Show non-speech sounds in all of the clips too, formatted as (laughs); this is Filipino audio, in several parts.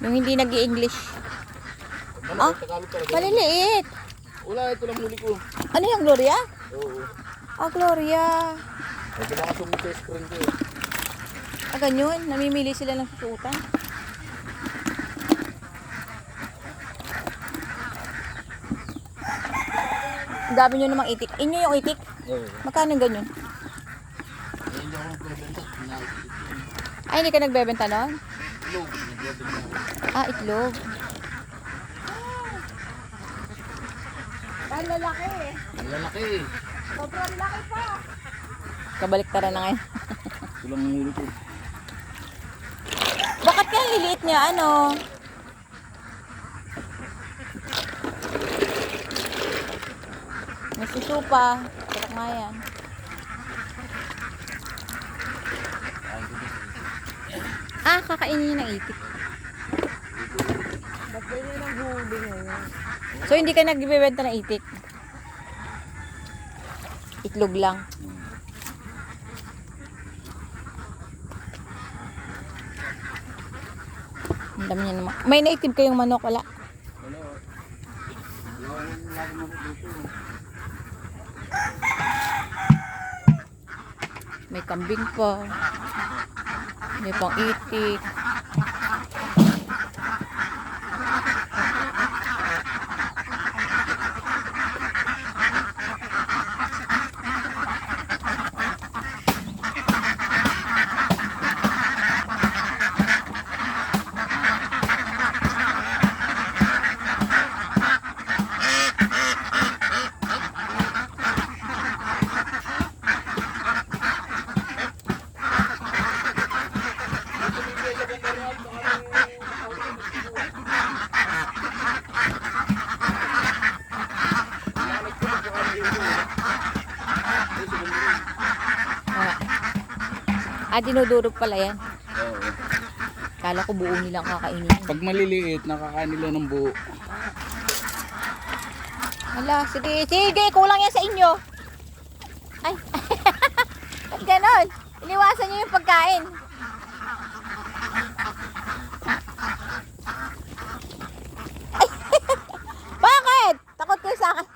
Yung hindi nag english Ano, Ah. Maliliit. Wala, ito lang huli ko. Ano yung Gloria? Oo. Ah, Gloria. Ay, kailangan sumuli sa screen ko eh. Ah, ganyan. Namimili sila ng susuotan. Ang dami nyo namang itik. Inyo yung itik? Oo. Magkano ganyan? Yung. Ay, hindi ka nagbebenta nun? Ako. Ah, itlog. Ang lalaki eh. Ang lalaki eh. Sobrang laki pa. Kabaliktaran na ngayon. Ito lang ang huli ko. Bakit kaya liliit niya? Ano? May susupa. Sarap nga yan. Ah, kakainin niya ng itik. Ba't ganyan ang huli ngayon? So, hindi ka nagbibenta ng itik? Itlog lang. Ang dami niya naman. May native kayong manok, wala? May kambing pa. May pang itik. Ah dinudurog pala yan. Oo. Kala ko buo nilang kakainin. Pag maliliit, nakakain nila ng buo. Hala, sige, sige, kulang yan sa inyo. Ay, (laughs) ba't ganon? Iniwasan niyo yung pagkain. Ay, (laughs) Bakit? Takot kayo sa akin.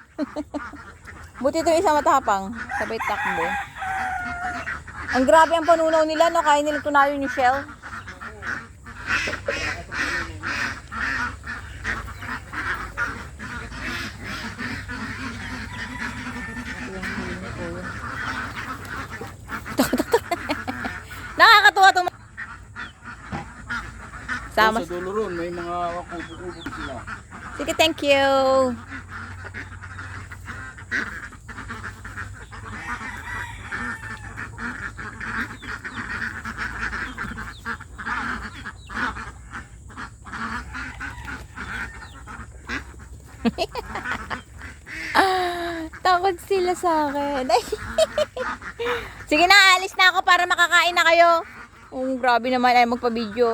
(laughs) Buti ito isa matapang. Sabay takbo. Ang grabe ang panunaw nila, no? Kaya nilang tunayo yung shell. (laughs) Nakakatuwa itong... Sama. Sa dulo ron, may mga kubog-kubog sila. Sige, thank you. Takot sila sa akin. (laughs) Sige na, alis na ako para makakain na kayo. Oh, grabe naman ay magpa-video.